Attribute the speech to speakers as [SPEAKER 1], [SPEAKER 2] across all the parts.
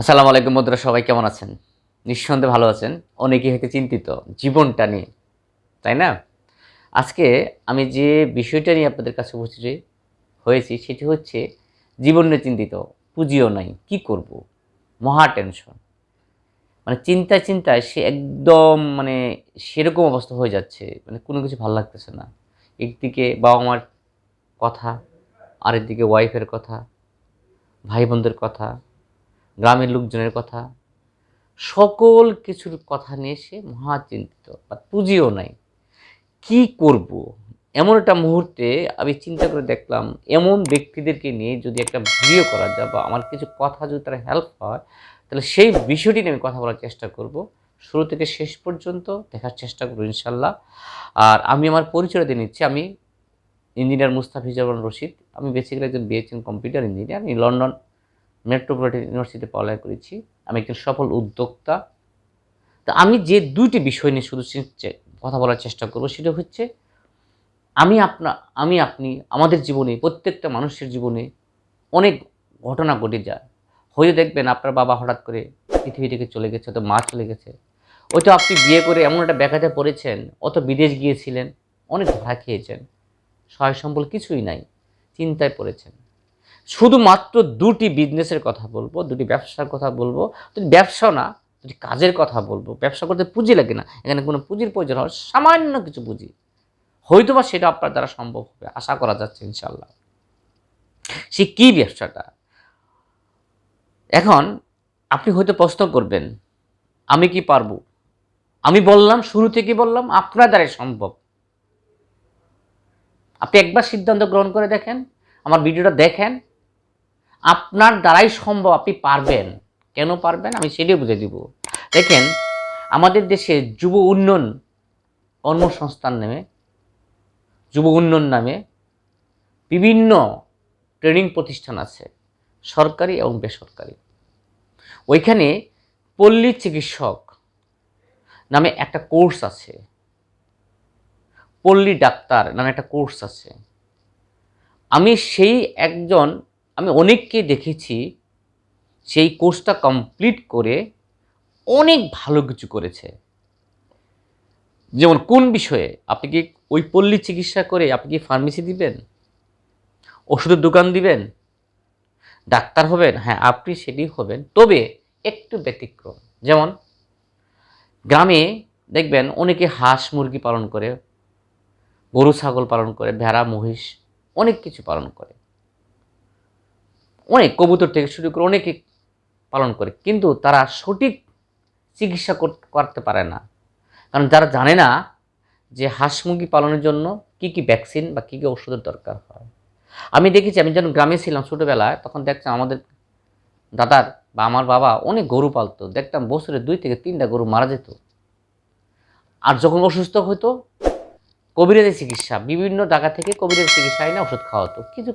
[SPEAKER 1] আসসালামু আলাইকুম বন্ধুরা সবাই কেমন আছেন? নিঃসন্দেহে ভালো আছেন। অনেকেই হয়তো চিন্তিত জীবনটা নিয়ে, তাই না? আজকে আমি যে বিষয়টা নিয়ে আপনাদের কাছে উপস্থিত হয়েছি সেটি হচ্ছে জীবন নিয়ে চিন্তিত, পুঁজিও নাই, কি করব? মহা টেনশন মানে চিন্তায় চিন্তায় সে একদম মানে সেরকম অবস্থা হয়ে যাচ্ছে মানে কোনো কিছু ভালো লাগতেছে না। একদিকে বাবা মার কথা, আরেকদিকে ওয়াইফের কথা, ভাই বোনদের কথা গ্রামের লোকজনের কথা। সকল কিছুর কথা নিয়ে সে মহা চিন্তিত বা পুঁজিও নাই। কি করব? এমন একটা মুহূর্তে আমি চিন্তা করে দেখলাম, এমন ব্যক্তিদেরকে নিয়ে যদি একটা ভিডিও করা যায় বা আমার কিছু কথা যদি তারা হেল্প হয়, তাহলে সেই বিষয়টি নিয়ে আমি কথা বলার চেষ্টা করব। শুরু থেকে শেষ পর্যন্ত দেখার চেষ্টা করব ইনশাল্লাহ আর আমি আমার পরিচয় দিয়ে নিচ্ছি, আমি ইঞ্জিনিয়ার মুস্তাফিজুর রশিদ। আমি বেসিক্যালি একজন বিএচএন কম্পিউটার ইঞ্জিনিয়ার আমি লন্ডন মেট্রোপলিটন ইউনিভার্সিটিতে পড়ালেখা করেছি। আমি একজন সফল উদ্যোক্তা। তা আমি যে দুইটি বিষয় নিয়ে শুধু কথা বলার চেষ্টা করব সেটা হচ্ছে, আমি আপনা, আমি আপনি, আমাদের জীবনে, প্রত্যেকটা মানুষের জীবনে অনেক ঘটনা ঘটে যায়। হয়তো দেখবেন আপনার বাবা হঠাৎ করে পৃথিবী থেকে চলে গেছে হয়তো মা চলে গেছে। হয়তো আপনি বিয়ে করে এমন একটা ব্যাঘাতে পড়েছেন অত বিদেশ গিয়েছিলেন, অনেক ধরা খেয়েছেন। সহায় সম্বল কিছুই নাই, চিন্তায় পড়েছেন। শুধুমাত্র দুটি বিজনেসের কথা বলব, দুটি ব্যবসার কথা বলব ব্যবসা না, দুটি কাজের কথা বলব। ব্যবসা করতে পুঁজি লাগে না, এখানে কোনো পুঁজির প্রয়োজন হয় সামান্য কিছু পুঁজি। হয়তো বা সেটা আপনার দ্বারা সম্ভব হবে, আশা করা যাচ্ছে ইনশাল্লাহ সে কী ব্যবসাটা? এখন আপনি হয়তো প্রশ্ন করবেন, আমি কি পারব? আমি বললাম, শুরু থেকে বললাম, আপনার দ্বারাই সম্ভব। আপনি একবার সিদ্ধান্ত গ্রহণ করে দেখেন, আমার ভিডিওটা দেখেন আপনার দ্বারাই সম্ভব আপনি পারবেন। কেন পারবেন? আমি সেটাই বুঝে দিব। দেখেন, আমাদের দেশে যুব উন্নয়ন কর্মসংস্থান নামে, যুব উন্নয়ন নামে বিভিন্ন ট্রেনিং প্রতিষ্ঠান আছে, সরকারি এবং বেসরকারি। ওইখানে পল্লী চিকিৎসক নামে একটা কোর্স আছে। পল্লী ডাক্তার নামে একটা কোর্স আছে। আমি সেই একজন আমি অনেককে দেখেছি সেই কোর্সটা কমপ্লিট করে অনেক ভালো কিছু করেছে। যেমন কোন বিষয়ে? আপনি কি ওই পল্লী চিকিৎসা করে আপনি কি ফার্মেসি দিবেন? ওষুধের দোকান দিবেন? ডাক্তার হবেন? হ্যাঁ আপনি সেটি হবেন। তবে একটু ব্যতিক্রম। যেমন গ্রামে দেখবেন অনেকে হাঁস মুরগি পালন করে, গরু, ছাগল পালন করে, ভেড়া, মহিষ অনেক কিছু পালন করে। অনেক কবুতর থেকে শুরু করে অনেকে পালন করে, কিন্তু তারা সঠিক চিকিৎসা কর- করতে পারে না। কারণ যারা জানে না যে হাঁস মুরগি পালনের জন্য কি কি ভ্যাকসিন বা কী কী ওষুধের দরকার হয়। আমি দেখেছি, আমি যখন গ্রামে ছিলাম ছোটোবেলায়, তখন দেখতাম আমাদের দাদার বা আমার বাবা অনেক গরু পালতো। দেখতাম বছরে দুই থেকে তিনটা গরু মারা যেত। আর যখন অসুস্থ হতো, কবিরাজের চিকিৎসা, বিভিন্ন জায়গা থেকে কবিরাজের চিকিৎসা এনে ওষুধ খাওয়াতো। কিছু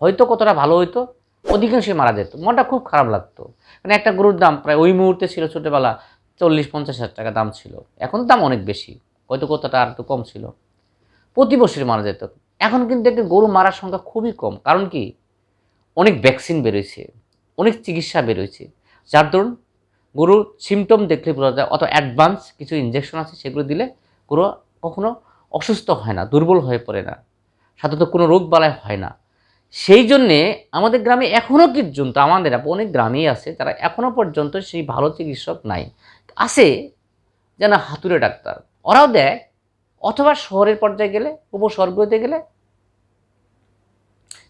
[SPEAKER 1] হয়তো কতটা ভালো হইতো অধিকাংশই মারা যেত। মনটা খুব খারাপ লাগতো। মানে একটা গরুর দাম প্রায় ওই মুহূর্তে ছিল ছোটোবেলা চল্লিশ পঞ্চাশ হাজার টাকা দাম ছিল। এখন দাম অনেক বেশি। হয়তো কোথাটা আর একটু কম ছিল। প্রতি বছরই মারা যেত। এখন কিন্তু দেখবেন গরু মারার সংখ্যা খুবই কম। কারণ কি? অনেক ভ্যাকসিন বেরোয়েছে অনেক চিকিৎসা বেরোয়েছে যার দরুন গরুর সিমটম দেখলে বোঝা যায় অত অ্যাডভান্স কিছু ইঞ্জেকশন আছে সেগুলো দিলে গরু কখনো অসুস্থ হয় না, দুর্বল হয়ে পড়ে না। সাধারণত কোনো রোগ বালায় হয় না। সেই জন্যে আমাদের গ্রামে এখনও পর্যন্ত আমাদের অনেক গ্রামেই আছে, তারা এখনও পর্যন্ত সেই ভালো চিকিৎসক নাই। আছে যেন হাতুড়ে ডাক্তার, ওরাও দেয়, অথবা শহরের পর্যায়ে গেলে উপসর্গতে গেলে,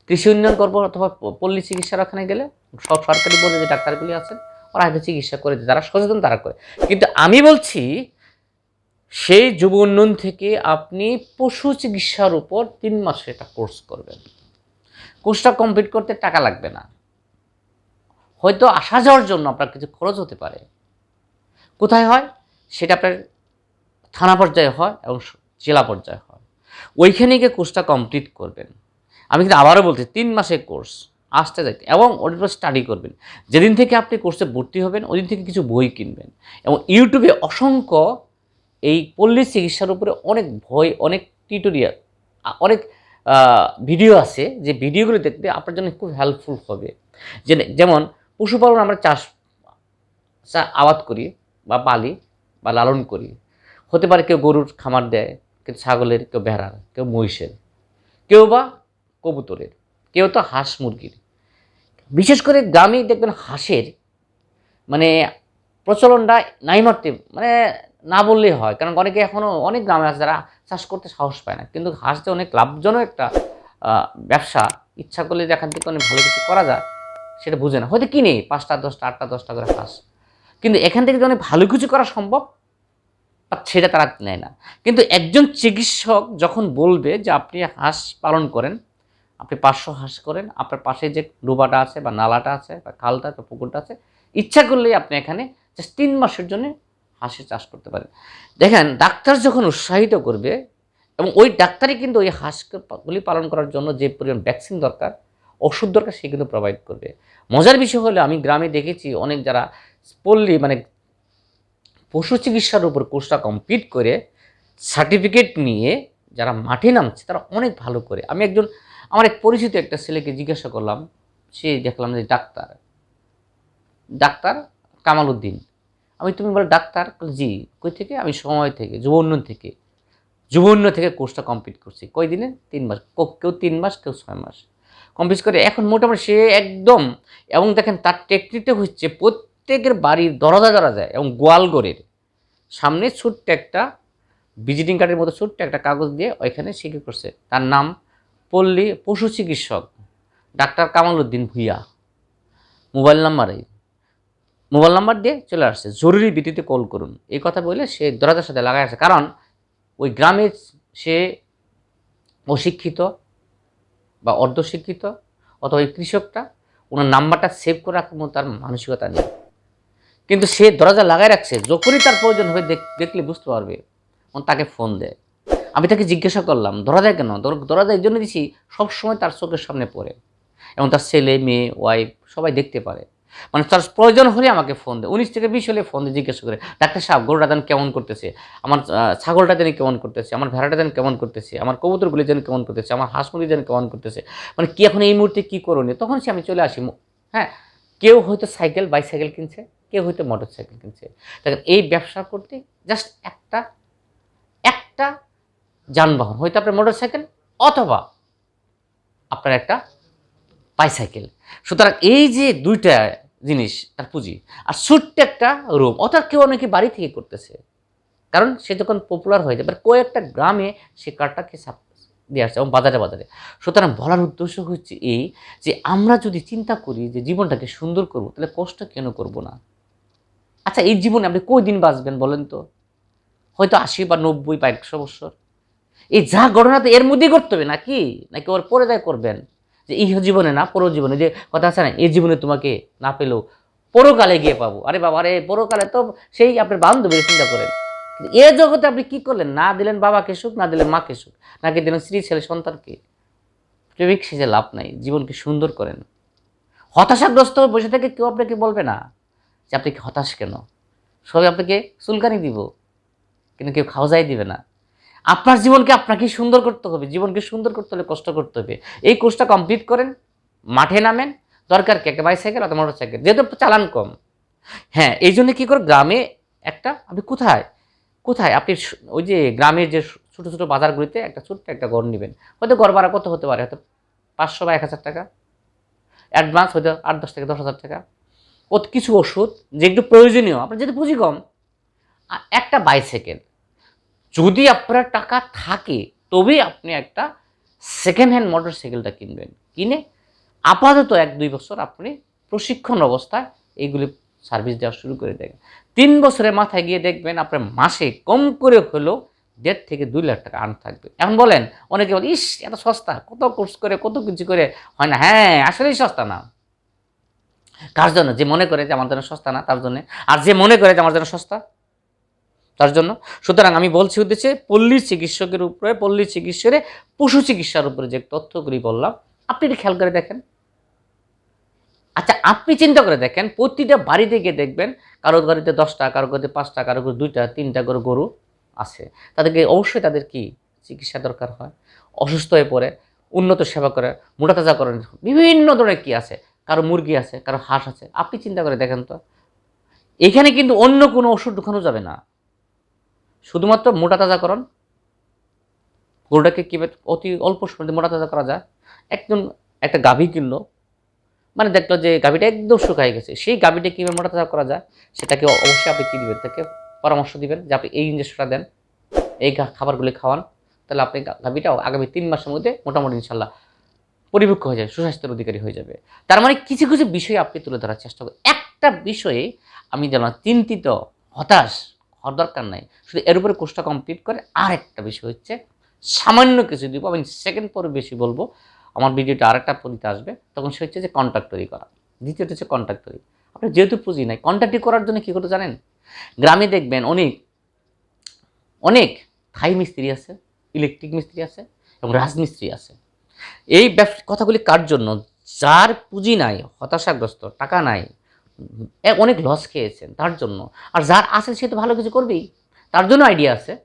[SPEAKER 1] কৃষি উন্নয়ন করব অথবা পল্লী চিকিৎসার ওখানে গেলে, সব সরকারি বলে যে ডাক্তারগুলি আছেন ওরা হয়তো চিকিৎসা করে দেয়, যারা সচেতন তারা করে। কিন্তু আমি বলছি, সেই যুব উন্নয়ন থেকে আপনি পশু চিকিৎসার উপর তিন মাসে একটা কোর্স করবেন। কোর্সটা কমপ্লিট করতে টাকা লাগবে না। হয়তো আসা যাওয়ার জন্য আপনার কিছু খরচ হতে পারে। কোথায় হয়? সেটা আপনার থানা পর্যায়ে হয় এবং জেলা পর্যায়ে হয়। ওইখানে গিয়ে কোর্সটা কমপ্লিট করবেন। আমি কিন্তু আবারও বলছি, তিন মাসের কোর্স, আসতে যাইতে। এবং উপর স্টাডি করবেন। যেদিন থেকে আপনি কোর্সে ভর্তি হবেন ওই দিন থেকে কিছু বই কিনবেন। এবং ইউটিউবে অসংখ্য এই পল্লী চিকিৎসার উপরে অনেক ভয়, অনেক টিউটোরিয়াল অনেক ভিডিও আছে, যে ভিডিওগুলো দেখতে আপনার জন্য খুব হেল্পফুল হবে। যে যেমন পশুপালন আমরা চাষ আবাদ করি, বা পালি, বা লালন করি। হতে পারে কেউ গরুর খামার দেয়, কেউ ছাগলের, কেউ ভেড়ার, কেউ মহিষের, কেউ বা কবুতরের, কেউ তো হাঁস মুরগির। বিশেষ করে গ্রামে দেখবেন হাঁসের মানে প্রচলনটা নাই মারতে মানে না বললেই হয়। কারণ অনেকে এখনও অনেক গ্রামে আছে যারা চাষ করতে সাহস পায় না। কিন্তু হাঁস যে অনেক লাভজনক একটা ব্যবসা, ইচ্ছা করলে যে এখান থেকে অনেক ভালো কিছু করা যায়, সেটা বুঝে না। হয়তো কিনে পাঁচটা, দশটা, আটটা, দশটা করে হাঁস কিন্তু এখান থেকে যে অনেক ভালো কিছু করা সম্ভব সেটা তারা নেয় না। কিন্তু একজন চিকিৎসক যখন বলবে যে আপনি হাঁস পালন করেন, আপনি পাঁচশো হাঁস করেন, আপনার পাশে যে ডোবাটা আছে বা নালাটা আছে বা খালটা পুকুরটা আছে, ইচ্ছা করলেই আপনি এখানে জাস্ট তিন মাসের জন্য হাঁসের চাষ করতে পারেন দেখেন, ডাক্তার যখন উৎসাহিত করবে এবং ওই ডাক্তারই কিন্তু ওই হাঁসগুলি পালন করার জন্য যে পরিমাণ ভ্যাকসিন দরকার, ওষুধ দরকার সে কিন্তু প্রোভাইড করবে। মজার বিষয় হলো, আমি গ্রামে দেখেছি অনেক যারা পল্লী মানে পশু চিকিৎসার উপর কোর্সটা কমপ্লিট করে সার্টিফিকেট নিয়ে যারা মাঠে নামছে, তারা অনেক ভালো করে। আমি একজন, আমার এক পরিচিত একটা ছেলেকে জিজ্ঞাসা করলাম, সে দেখলাম যে ডাক্তার ডাক্তার কামাল উদ্দিন। আমি তুমি বলো, ডাক্তার জি, কই থেকে? আমি সময় থেকে যুব উন্নয়ন থেকে। যুব উন্নয়ন থেকে কোর্সটা কমপ্লিট করছি। কয় দিনে? তিন মাস। কেউ তিন মাস, কেউ ছয় মাস। কমপ্লিট করে এখন মোটামুটি সে একদম, এবং দেখেন তার টেকনিকটা হচ্ছে প্রত্যেকের বাড়ির দরজা দরজায় এবং গোয়ালগড়ের সামনে ছোট্ট একটা ভিজিটিং কার্ডের মতো ছোট্ট একটা কাগজ দিয়ে ওইখানে সে কী করছে? তার নাম পল্লী পশু চিকিৎসক, ডাক্তার কামাল উদ্দিন ভুইয়া। মোবাইল নাম্বারে। মোবাইল নাম্বার দিয়ে চলে আসছে। জরুরি ভিত্তিতে কল করুন। এই কথা বলে সে দরজার সাথে লাগাই আছে। কারণ ওই গ্রামে সে অশিক্ষিত বা অর্ধশিক্ষিত অথবা ওই কৃষকটা ওনার নাম্বারটা সেভ করে রাখার মতো তার মানসিকতা নেই। কিন্তু সে দরজা লাগাই রাখছে। যখনই তার প্রয়োজন হবে দেখলে বুঝতে পারবে। তাকে ফোন দেয়। আমি তাকে জিজ্ঞাসা করলাম দরজায় কেন? দরজা এই জন্য দিছি। সবসময় তার চোখের সামনে পড়ে। এবং তার ছেলে, মেয়ে ওয়াইফ সবাই দেখতে পারে। মানে তার প্রয়োজন হলে আমাকে ফোন দেয় উনিশ থেকে বিশ হলে ফোন দিয়ে জিজ্ঞাসা করে, ডাক্তার সাহেব, গরুটা যেন কেমন করতেছে? আমার ছাগলটা যেন কেমন করতেছে? আমার ভেড়াটা যেন কেমন করতেছে? আমার কবুতরগুলি যেন কেমন করতেছে? আমার হাঁস মুরগি যেন কেমন করতেছে? মানে কি এখন এই মুহূর্তে কী করণীয়? তখন সে আমি চলে আসি হ্যাঁ কেউ হয়তো সাইকেল, বাইসাইকেল কিনছে, কেউ হয়তো মোটর সাইকেল কিনছে। দেখেন, এই ব্যবসা করতে জাস্ট একটা একটা যানবাহন, হয়তো আপনার মোটর সাইকেল অথবা আপনার একটা বাইসাইকেল। সুতরাং এই যে দুইটা জিনিস, তার পুঁজি। আর ছোট্ট একটা রুম অর্থাৎ কেউ অনেকে বাড়ি থেকে করতেছে। কারণ সে যখন পপুলার হয়ে যাবে, কয়েকটা গ্রামে সে কার্ডটাকে সাপ দিয়ে আসছে এবং বাজারে বাজারে। সুতরাং বলার উদ্দেশ্য হচ্ছে এই যে, আমরা যদি চিন্তা করি যে, জীবনটাকে সুন্দর করব, তাহলে কষ্ট কেন করব না? আচ্ছা এই জীবনে আপনি কই দিন বাঁচবেন বলেন তো? হয়তো আশি বা নব্বই বা একশো বছর। এই যা ঘটনা তো এর মধ্যেই করতে হবে নাকি? নাকি ওর পরে যায় করবেন? যে ইহ জীবনে না পর জীবনে, যে কথা আছে না, এই জীবনে তোমাকে না পেলেও পরকালে গিয়ে পাবো। আরে বাবা আরে পরকালে তো সেই আপনার বান্ধবীর চিন্তা করেন। কিন্তু এ জগতে আপনি কি করলেন? না দিলেন বাবাকে সুখ, না দিলেন মাকে সুখ, নাকি দিলেন স্ত্রী, ছেলে, সন্তানকে? প্রেমিক সেজে লাভ নাই, জীবনকে সুন্দর করেন। হতাশাগ্রস্ত হয়ে বসে থেকে কেউ আপনাকে বলবে না যে, আপনি কি হতাশ কেন? সবাই আপনাকে চুলকানি দিব, কিন্তু কেউ খাওয়াই দিবে না। আপনার জীবনকে আপনাকে সুন্দর করতে হবে, জীবনকে সুন্দর করতে হলে কষ্ট করতে হবে। এই কোর্সটা কমপ্লিট করেন, মাঠে নামেন, দরকার কি? বাইসাইকেল অথবা মোটর সাইকেল যেহেতু চালান কম। হ্যাঁ এই জন্য কী করে, গ্রামে একটা, আপনি কোথায়? কোথায়? আপনি ওই যে গ্রামের যে ছোটো ছোটো বাজারগুলিতে একটা ছোট্ট একটা ঘর নেবেন। হয়তো ঘর ভাড়া কত হতে পারে? হয়তো পাঁচশো বা এক হাজার টাকা। অ্যাডভান্স হয়তো আট, দশ থেকে দশ হাজার টাকা। কত কিছু ওষুধ যে একটু প্রয়োজনীয়, আপনার যেহেতু পুঁজি কম। একটা বাইসাইকেল যদি আপনার টাকা থাকে তবে আপনি একটা সেকেন্ড হ্যান্ড মোটর সাইকেলটা কিনবেন। কিনে আপাতত এক, দুই বছর আপনি প্রশিক্ষণ অবস্থায় এইগুলি সার্ভিস দেওয়া শুরু করে দেবেন তিন বছরের মাথায় গিয়ে দেখবেন আপনার মাসে কম করে হলেও দেড় থেকে দুই লাখ টাকা আর্ন থাকবে। এখন বলেন, অনেকে বলে, ইস, এত সস্তা, কত কোর্স করে, কত কিছু করে? হয় না হ্যাঁ আসলেই সস্তা না। কার জন্য? যে মনে করে যে আমার জন্য সস্তা না, তার জন্য। আর যে মনে করে যে আমার জন্য সস্তা তার জন্য। সুতরাং আমি বলছি উদ্দেশ্যে পল্লী চিকিৎসকের উপরে পল্লী চিকিৎসকের পশু চিকিৎসার উপরে যে তথ্যগুলি বললাম, আপনি এটা খেয়াল করে দেখেন। আচ্ছা আপনি চিন্তা করে দেখেন, প্রতিটা বাড়িতে গিয়ে দেখবেন, কারও বাড়িতে দশটা, কারও বাড়িতে পাঁচটা, কারও বাড়িতে দুইটা, তিনটা করে গরু আছে। তাদেরকে অবশ্যই তাদের কি চিকিৎসা দরকার হয়? অসুস্থ হয়ে পড়ে, উন্নত সেবা করে মোটা তাজা করেন বিভিন্ন ধরনের কি আছে? কারও মুরগি আছে, কারও হাঁস আছে। আপনি চিন্তা করে দেখেন তো। এখানে কিন্তু অন্য কোনো ওষুধ ঢুকানো যাবে না। শুধুমাত্র মোটা তাজাকরণ। গরুটাকে কীভাবে অতি অল্প সময় মোটা তাজা করা যায়। একজন, একটা গাভী কিনলো। মানে দেখল যে গাভীটা একদম শুকায় গেছে। সেই গাভীটা কীভাবে মোটা তাজা করা যায়, সেটাকে অবশ্যই আপনি কী দিবেন? তাকে পরামর্শ দিবেন যে আপনি এই ইঞ্জেকশনটা দেন, এই খাবারগুলি খাওয়ান। তাহলে আপনি গাভীটাও আগামী তিন মাসের মধ্যে মোটামুটি ইনশাল্লাহ পরিপক্ক হয়ে যাবে সুস্বাস্থ্যের অধিকারী হয়ে যাবে। তার মানে কিছু কিছু বিষয় আপনি তুলে ধরার চেষ্টা করুন। একটা বিষয়ে আমি যেন চিন্তিত, হতাশ হওয়ার দরকার নাই। শুধু এর উপরে কোর্সটা কমপ্লিট করে আর একটা বিষয় হচ্ছে, সামান্য কিছু দিব, আমি সেকেন্ড পরে বেশি বলব, আমার ভিডিওটা আরেকটা পরিতে আসবে, তখন সে হচ্ছে যে কন্ট্যাক্ট তৈরি করা। দ্বিতীয়টা হচ্ছে কন্ট্যাক্ট তৈরি। আপনি যেহেতু পুঁজি নাই কন্ট্যাক্টই করার জন্য কী করতে জানেন? গ্রামে দেখবেন অনেক অনেক থাই মিস্ত্রি আছে ইলেকট্রিক মিস্ত্রি আছে এবং রাজমিস্ত্রি আছে। এই কথাগুলি কার জন্য? যার পুঁজি নাই, হতাশাগ্রস্ত, টাকা নাই অনেক লস খেয়েছেন, তার জন্য। আর যার আছে, সে তো ভালো কিছু করবেই। তার জন্য আইডিয়া আছে।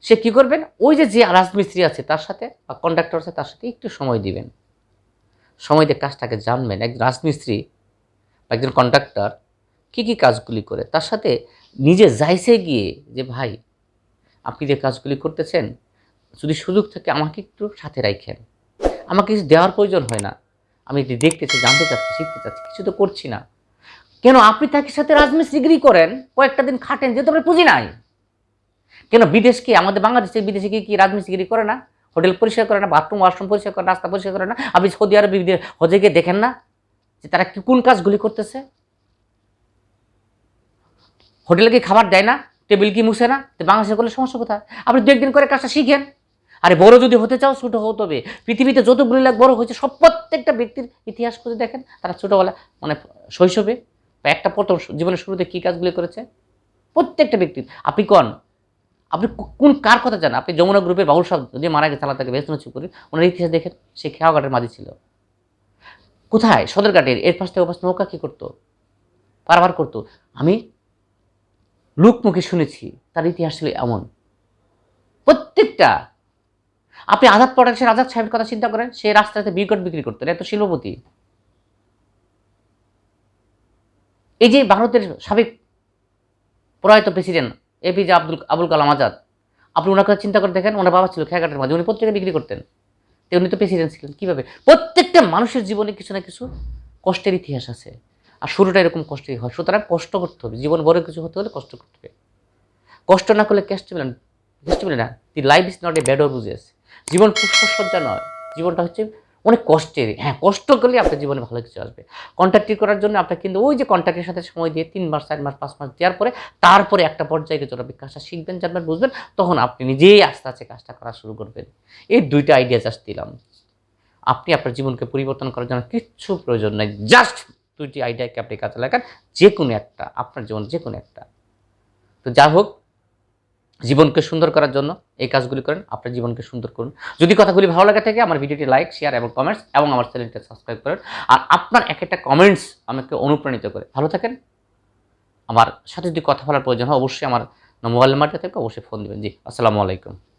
[SPEAKER 1] সে কি করবেন? ওই যে যে রাজমিস্ত্রি আছে, তার সাথে, বা কন্ডাক্টর আছে, তার সাথে একটু সময় দিবেন। সময় দিয়ে কাজটাকে জানবেন। একজন রাজমিস্ত্রি বা একজন কন্ট্রাক্টর কী কী কাজগুলি করে, তার সাথে নিজে যাইছে গিয়ে যে, ভাই, আপনি যে কাজগুলি করতেছেন, যদি সুযোগ থাকে আমাকে একটু সাথে রাখেন আমাকে কিছু দেওয়ার প্রয়োজন হয় না। আমি এটি দেখতেছি, জানতে চাচ্ছি, শিখতে চাচ্ছি, কিছু তো করছি না। কেন আপনি তাকে সাথে রাজমিস্ত্রিগিরি করেন? কয়েকটা দিন খাটেন, যেহেতু আপনার পুঁজি নাই। কেন বিদেশ কি, আমাদের বাংলাদেশে বিদেশে কি কি রাজমিস্ত্রিগিরি করে না? হোটেল পরিষ্কার করে না, বাথরুম, ওয়াশরুম পরিষ্কার করে রাস্তা পরিষ্কার করে না? আপনি সৌদি আরবে হজে গিয়ে দেখেন না যে তারা কি কোন কাজগুলি করতেছে? হোটেলে কি খাবার দেয় না, টেবিল কি মুছে না? তো বাংলাদেশে করলে সমস্যা কোথায়? আপনি দু একদিন করে কাজটা শিখেন। আরে বড় যদি হতে চাও, ছোট হতে হবে পৃথিবীতে যতগুলি লাখ বড় হয়েছে, সব প্রত্যেকটা ব্যক্তির ইতিহাস খুঁজে দেখেন, তারা ছোটোবেলা মানে শৈশবে বা একটা প্রথম জীবনের শুরুতে কী কাজগুলি করেছে? প্রত্যেকটা ব্যক্তির। আপনি কন? আপনি কোন কার কথা জানেন? আপনি যমুনা গ্রুপের বাবুল সাহেব যদি মারা গেছে আল্লাহ তাকে বেতন চুপ করি। ওনার ইতিহাস দেখেন, সে খেয়াঘাটের মাঝে ছিল। কোথায়? সদরঘাটের, এর পাশ থেকে ওপাশ নৌকা কী করতো? পারাবার করতো। আমি লোকমুখে শুনেছি, তার ইতিহাস ছিল এমন। প্রত্যেকটা আপনি আজাদ প্রোডাকশন, আজাদ সাহেবের কথা চিন্তা করেন, সে রাস্তাতে বিকট বিক্রি করতেন, এত শিল্পপতি। এই যে ভারতের সাবেক প্রয়াত প্রেসিডেন্ট এপিজে আব্দুল, আবুল কালাম আজাদ, আপনি ওনার কথা চিন্তা করে দেখেন, ওনার বাবা ছিল খেয়াঘাটের মাঝে, উনি পত্রিকা বিক্রি করতেন। তো উনি তো প্রেসিডেন্ট ছিলেন, কীভাবে? প্রত্যেকটা মানুষের জীবনে কিছু না কিছু কষ্টের ইতিহাস আছে। আর শুরুটা এরকম কষ্টই হয়। সুতরাং কষ্ট করতে হবে। জীবন বড় কিছু হতে হলে কষ্ট করতে হবে। কষ্ট না করলে কেষ্ট মিলেন কেষ্ট মিলে না। The life is not a bed বুঝেস জীবন পুষ্পসজ্জা নয়। জীবনটা হচ্ছে অনেক কষ্টের। হ্যাঁ কষ্ট করলে আপনার জীবনে ভালো কিছু আসবে। কন্ট্যাক্টটি করার জন্য আপনার কিন্তু ওই যে কন্ট্যাক্টের সাথে সময় দিয়ে তিন মাস, চার মাস, পাঁচ মাস দেওয়ার পরে তারপরে একটা পর্যায়ে গিয়ে আপনি কাজটা শিখবেন, জানবেন, বুঝবেন, তখন আপনি নিজেই আস্তে আস্তে কাজটা করা শুরু করবেন। এই দুইটা আইডিয়া জাস্ট দিলাম। আপনি আপনার জীবনকে পরিবর্তন করার জন্য কিচ্ছু প্রয়োজন নাই। জাস্ট দুইটি আইডিয়াকে আপনি কাজে লাগান যে কোনো একটা, আপনার জীবন যে কোনো একটা। তো যা হোক জীবনকে সুন্দর করার জন্য এই কাজগুলি করেন, আপনার জীবনকে সুন্দর করুন। যদি কথাগুলি ভালো লাগে থাকে, আমার ভিডিওটি লাইক শেয়ার এবং কমেন্টস এবং আমার চ্যানেলটা সাবস্ক্রাইব করেন। আর আপনার এক একটা কমেন্টস আমাকে অনুপ্রাণিত করে। ভালো থাকেন। আমার সাথে যদি কথা বলার প্রয়োজন হয়, অবশ্যই আমার মোবাইল নাম্বারটা থেকে অবশ্যই ফোন দেবেন। জি, আসসালামু আলাইকুম।